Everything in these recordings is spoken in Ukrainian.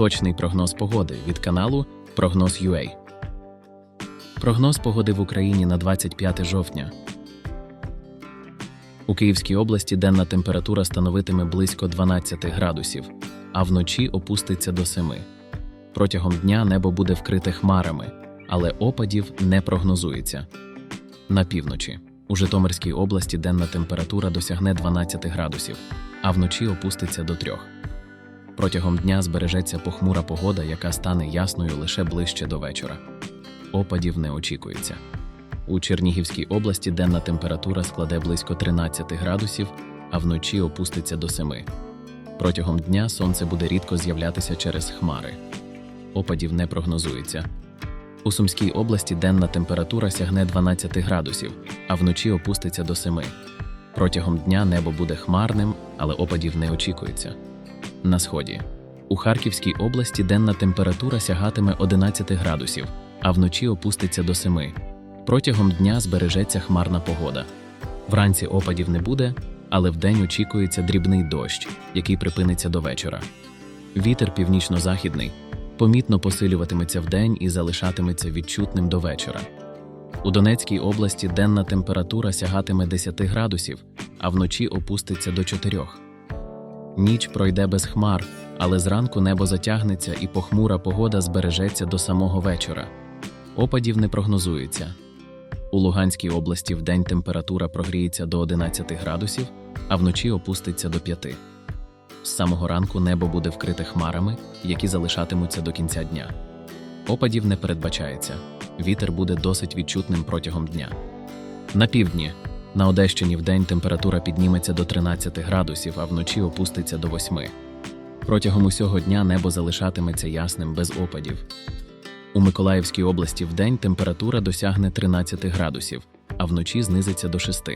Точний прогноз погоди від каналу Прогноз UA. Прогноз погоди в Україні на 25 жовтня. У Київській області денна температура становитиме близько 12 градусів, а вночі опуститься до 7. Протягом дня небо буде вкрите хмарами, але опадів не прогнозується. На півночі у Житомирській області денна температура досягне 12 градусів, а вночі опуститься до 3. Протягом дня збережеться похмура погода, яка стане ясною лише ближче до вечора. Опадів не очікується. У Чернігівській області денна температура складе близько 13 градусів, а вночі опуститься до 7. Протягом дня сонце буде рідко з'являтися через хмари. Опадів не прогнозується. У Сумській області денна температура сягне 12 градусів, а вночі опуститься до 7. Протягом дня небо буде хмарним, але опадів не очікується. На сході. У Харківській області денна температура сягатиме 11 градусів, а вночі опуститься до 7. Протягом дня збережеться хмарна погода. Вранці опадів не буде, але вдень очікується дрібний дощ, який припиниться до вечора. Вітер північно-західний помітно посилюватиметься вдень і залишатиметься відчутним до вечора. У Донецькій області денна температура сягатиме 10 градусів, а вночі опуститься до 4. Ніч пройде без хмар, але зранку небо затягнеться і похмура погода збережеться до самого вечора. Опадів не прогнозується. У Луганській області вдень температура прогріється до 11 градусів, а вночі опуститься до 5. З самого ранку небо буде вкрите хмарами, які залишатимуться до кінця дня. Опадів не передбачається. Вітер буде досить відчутним протягом дня. На півдні на Одещині вдень температура підніметься до 13 градусів, а вночі опуститься до 8. Протягом усього дня небо залишатиметься ясним без опадів. У Миколаївській області вдень температура досягне 13 градусів, а вночі знизиться до 6.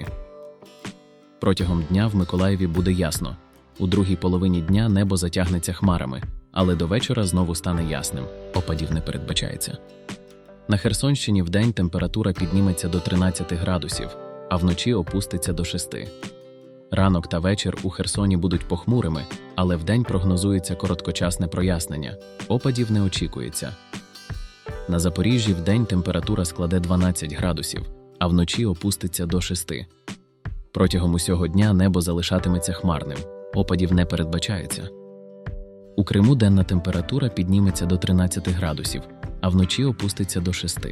Протягом дня в Миколаєві буде ясно. У другій половині дня небо затягнеться хмарами, але до вечора знову стане ясним. Опадів не передбачається. На Херсонщині вдень температура підніметься до 13 градусів, а вночі опуститься до 6. Ранок та вечір у Херсоні будуть похмурими, але вдень прогнозується короткочасне прояснення. Опадів не очікується. На Запоріжжі вдень температура складе 12 градусів, а вночі опуститься до 6. Протягом усього дня небо залишатиметься хмарним, опадів не передбачається. У Криму денна температура підніметься до 13 градусів, а вночі опуститься до 6.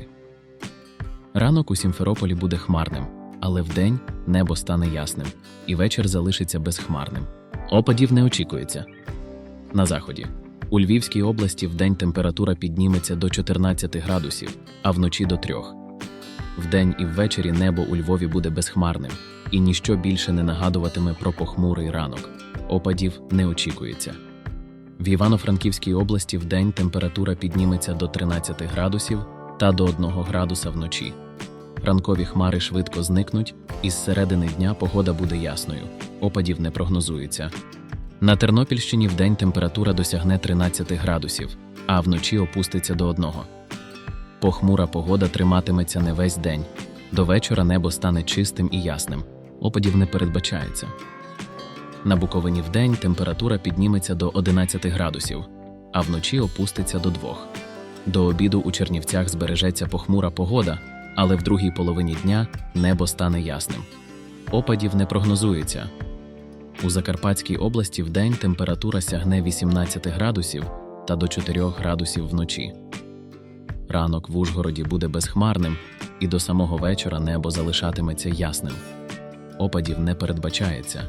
Ранок у Сімферополі буде хмарним, але вдень небо стане ясним, і вечір залишиться безхмарним. Опадів не очікується. На заході. У Львівській області вдень температура підніметься до 14 градусів, а вночі до 3. Вдень і ввечері небо у Львові буде безхмарним, і ніщо більше не нагадуватиме про похмурий ранок. Опадів не очікується. В Івано-Франківській області вдень температура підніметься до 13 градусів та до 1 градуса вночі. Ранкові хмари швидко зникнуть, і з середини дня погода буде ясною. Опадів не прогнозується. На Тернопільщині вдень температура досягне 13 градусів, а вночі опуститься до 1. Похмура погода триматиметься не весь день. До вечора небо стане чистим і ясним. Опадів не передбачається. На Буковині вдень температура підніметься до 11 градусів, а вночі опуститься до 2. До обіду у Чернівцях збережеться похмура погода, але в другій половині дня небо стане ясним. Опадів не прогнозується. У Закарпатській області вдень температура сягне 18 градусів та до 4 градусів вночі. Ранок в Ужгороді буде безхмарним, і до самого вечора небо залишатиметься ясним. Опадів не передбачається.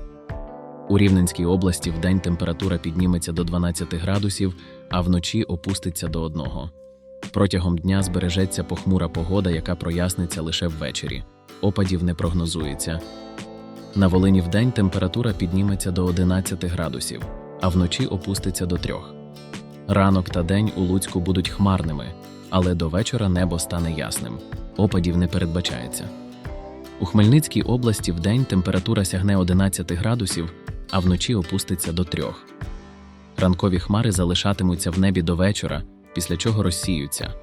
У Рівненській області вдень температура підніметься до 12 градусів, а вночі опуститься до 1. Протягом дня збережеться похмура погода, яка проясниться лише ввечері. Опадів не прогнозується. На Волині вдень температура підніметься до 11 градусів, а вночі опуститься до 3. Ранок та день у Луцьку будуть хмарними, але до вечора небо стане ясним. Опадів не передбачається. У Хмельницькій області вдень температура сягне 11 градусів, а вночі опуститься до 3. Ранкові хмари залишатимуться в небі до вечора, після чого розсіються.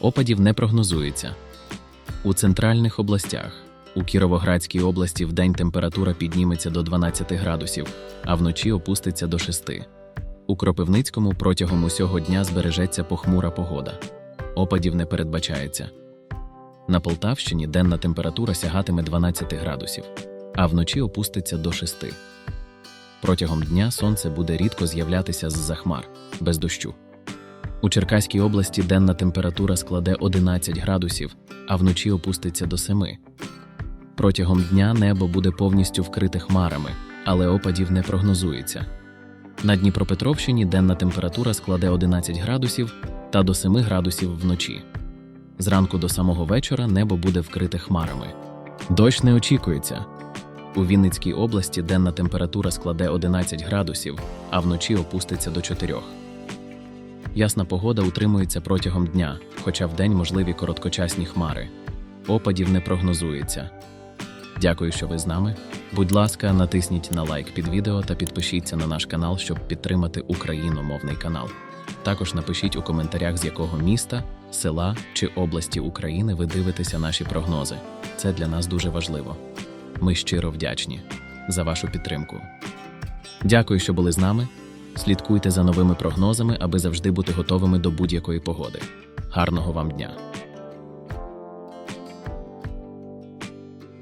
Опадів не прогнозується. У центральних областях у Кіровоградській області вдень температура підніметься до 12 градусів, а вночі опуститься до 6. У Кропивницькому протягом усього дня збережеться похмура погода. Опадів не передбачається. На Полтавщині денна температура сягатиме 12 градусів, а вночі опуститься до 6. Протягом дня сонце буде рідко з'являтися з-за хмар, без дощу. У Черкаській області денна температура складе 11 градусів, а вночі опуститься до 7. Протягом дня небо буде повністю вкрите хмарами, але опадів не прогнозується. На Дніпропетровщині денна температура складе 11 градусів та до 7 градусів вночі. Зранку до самого вечора небо буде вкрите хмарами. Дощ не очікується. У Вінницькій області денна температура складе 11 градусів, а вночі опуститься до 4. Ясна погода утримується протягом дня, хоча вдень можливі короткочасні хмари. Опадів не прогнозується. Дякую, що ви з нами. Будь ласка, натисніть на лайк під відео та підпишіться на наш канал, щоб підтримати україномовний канал. Також напишіть у коментарях, з якого міста, села чи області України ви дивитеся наші прогнози. Це для нас дуже важливо. Ми щиро вдячні за вашу підтримку. Дякую, що були з нами. Слідкуйте за новими прогнозами, аби завжди бути готовими до будь-якої погоди. Гарного вам дня!